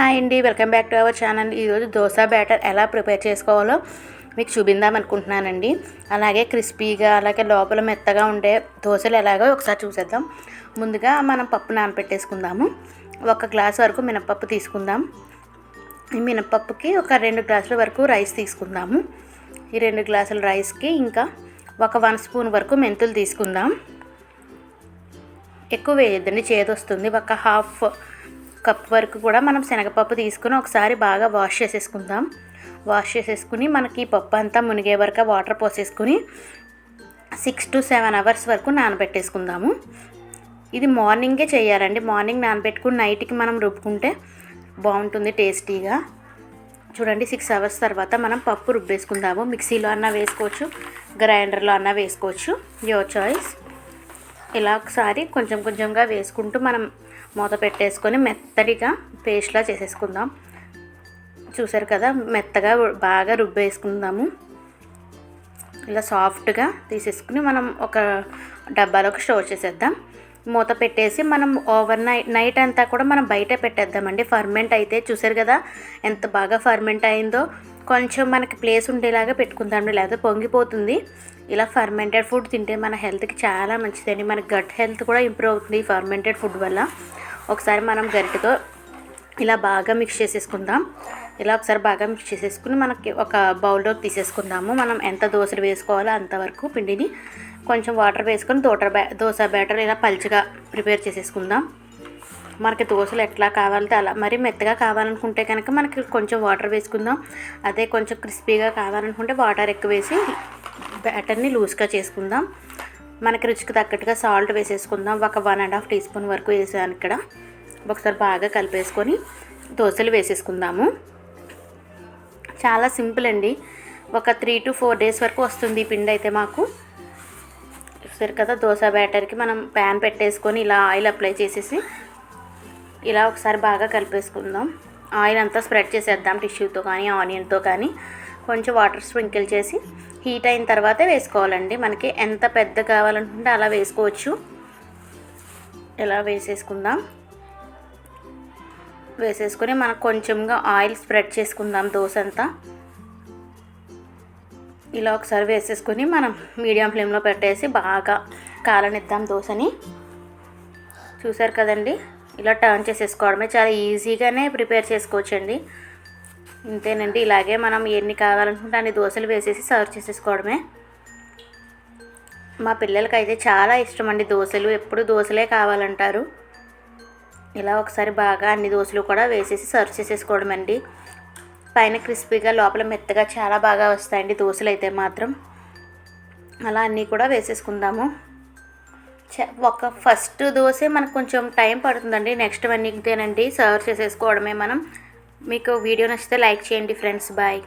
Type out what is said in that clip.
Hi అండి welcome back to our channel. ఈరోజు dosa batter ఎలా ప్రిపేర్ చేసుకోవాలో మీకు చూపిందాం అనుకుంటున్నానండి. అలాగే క్రిస్పీగా అలాగే లోపల మెత్తగా ఉండే దోశలు ఎలాగో ఒకసారి చూసేద్దాం. ముందుగా మనం పప్పు నానబెట్టేసుకుందాము ఒక గ్లాస్ వరకు మినపప్పు తీసుకుందాం. ఈ మినపప్పుకి ఒక రెండు గ్లాసుల వరకు రైస్ తీసుకుందాము. ఈ రెండు గ్లాసుల రైస్కి ఇంకా ఒక వన్ స్పూన్ వరకు మెంతులు తీసుకుందాం. ఎక్కువ వేయద్దండి చేదొస్తుంది. ఒక హాఫ్ కప్ వరకు కూడా మనం శనగపప్పు తీసుకుని ఒకసారి బాగా వాష్ చేసేసుకుందాం. వాష్ చేసేసుకుని మనకి పప్పు అంతా మునిగే వరకు వాటర్ పోసేసుకుని సిక్స్ టు సెవెన్ అవర్స్ వరకు నానబెట్టేసుకుందాము. ఇది మార్నింగే చేయాలండి. మార్నింగ్ నానబెట్టుకుని నైట్కి మనం రుబ్బుకుంటే బాగుంటుంది టేస్టీగా. చూడండి సిక్స్ అవర్స్ తర్వాత మనం పప్పు రుబ్బేసుకుందాము. మిక్సీలో అన్నా వేసుకోవచ్చు గ్రైండర్లో అన్నా వేసుకోవచ్చు. యువర్ చాయిస్ ఇలా ఒకసారి కొంచెం కొంచెంగా వేసుకుంటూ మనం మూత పెట్టేసుకొని మెత్తడిగా పేస్ట్లా చేసేసుకుందాం. చూసారు కదా మెత్తగా బాగా రుబ్బేసుకుందాము. ఇలా సాఫ్ట్గా తీసేసుకుని మనం ఒక డబ్బాలోకి స్టోర్ చేసేద్దాం. మూత పెట్టేసి మనం ఓవర్ నైట్ నైట్ అంతా కూడా మనం బయట పెట్టేద్దామండి. ఫర్మెంట్ అయితే చూసారు కదా ఎంత బాగా ఫర్మెంట్ అయిందో. కొంచెం మనకి ప్లేస్ ఉండేలాగా పెట్టుకుందాం లేదా పొంగిపోతుంది. ఇలా ఫర్మెంటెడ్ ఫుడ్ తింటే మన హెల్త్కి చాలా మంచిదండి. మన గట్ హెల్త్ కూడా ఇంప్రూవ్ అవుతుంది ఈ ఫర్మెంటెడ్ ఫుడ్ వల్ల. ఒకసారి మనం గరిటతో ఇలా బాగా మిక్స్ చేసేసుకుందాం. ఇలా ఒకసారి బాగా మిక్స్ చేసేసుకుని మనకి ఒక బౌల్లోకి తీసేసుకుందాము. మనం ఎంత దోశలు వేసుకోవాలో అంతవరకు పిండిని కొంచెం వాటర్ వేసుకొని దోట బ్యా దోశ బ్యాటర్ ఇలా పలుచగా ప్రిపేర్ చేసేసుకుందాం. మనకి దోశలు ఎట్లా కావాలంటే అలా. మరి మెత్తగా కావాలనుకుంటే కనుక మనకి కొంచెం వాటర్ వేసుకుందాం. అదే కొంచెం క్రిస్పీగా కావాలనుకుంటే వాటర్ ఎక్కువ వేసి బ్యాటర్ని లూజ్గా చేసుకుందాం. మనకి రుచికి తగ్గట్టుగా సాల్ట్ వేసేసుకుందాం. ఒక one and half teaspoon వరకు వేసాను ఇక్కడ. ఒకసారి బాగా కలిపేసుకొని దోశలు వేసేసుకుందాము. చాలా సింపుల్ అండి. ఒక త్రీ టు ఫోర్ డేస్ వరకు వస్తుంది ఈ పిండి అయితే మాకు. చూసారు కదా దోశ బ్యాటర్కి మనం ప్యాన్ పెట్టేసుకొని ఇలా ఆయిల్ అప్లై చేసేసి ఇలా ఒకసారి బాగా కలిపేసుకుందాం. ఆయిల్ అంతా స్ప్రెడ్ చేసేద్దాం టిష్యూతో కానీ ఆనియన్తో కానీ. కొంచెం వాటర్ స్ప్రింకిల్ చేసి హీట్ అయిన తర్వాతే వేసుకోవాలండి. మనకి ఎంత పెద్ద కావాలనుకుంటే అలా వేసుకోవచ్చు. ఇలా వేసేసుకుందాం. వేసేసుకొని మనం కొంచెంగా ఆయిల్ స్ప్రెడ్ చేసుకుందాం దోశ అంతా. ఇలా ఒకసారి వేసేసుకొని మనం మీడియం ఫ్లేమ్లో పెట్టేసి బాగా కాలనిద్దాం దోశని. చూసారు కదండి? ఇలా టర్న్ చేసేసుకోవడమే చాలా ఈజీగానే ప్రిపేర్ చేసుకోవచ్చండి. ఇంతేనండి ఇలాగే మనం ఎన్ని కావాలనుకుంటే అన్ని దోశలు వేసేసి సర్వ్ చేసేసుకోవడమే. మా పిల్లలకి అయితే చాలా ఇష్టం అండి దోశలు ఎప్పుడు దోశలే కావాలంటారు. ఇలా ఒకసారి బాగా అన్ని దోశలు కూడా వేసేసి సర్వ్ చేసేసుకోవడం అండి పైన క్రిస్పీగా లోపల మెత్తగా చాలా బాగా వస్తాయండి దోశలు అయితే మాత్రం. అలా అన్నీ కూడా వేసేసుకుందాము. ఒక ఫస్ట్ దోశ మనకు కొంచెం టైం పడుతుందండి. నెక్స్ట్ వన్ ఇంతేనండి సర్వ్ చేసేసుకోవడమే మనం. మీకు వీడియో నచ్చితే లైక్ చేయండి ఫ్రెండ్స్. బాయ్.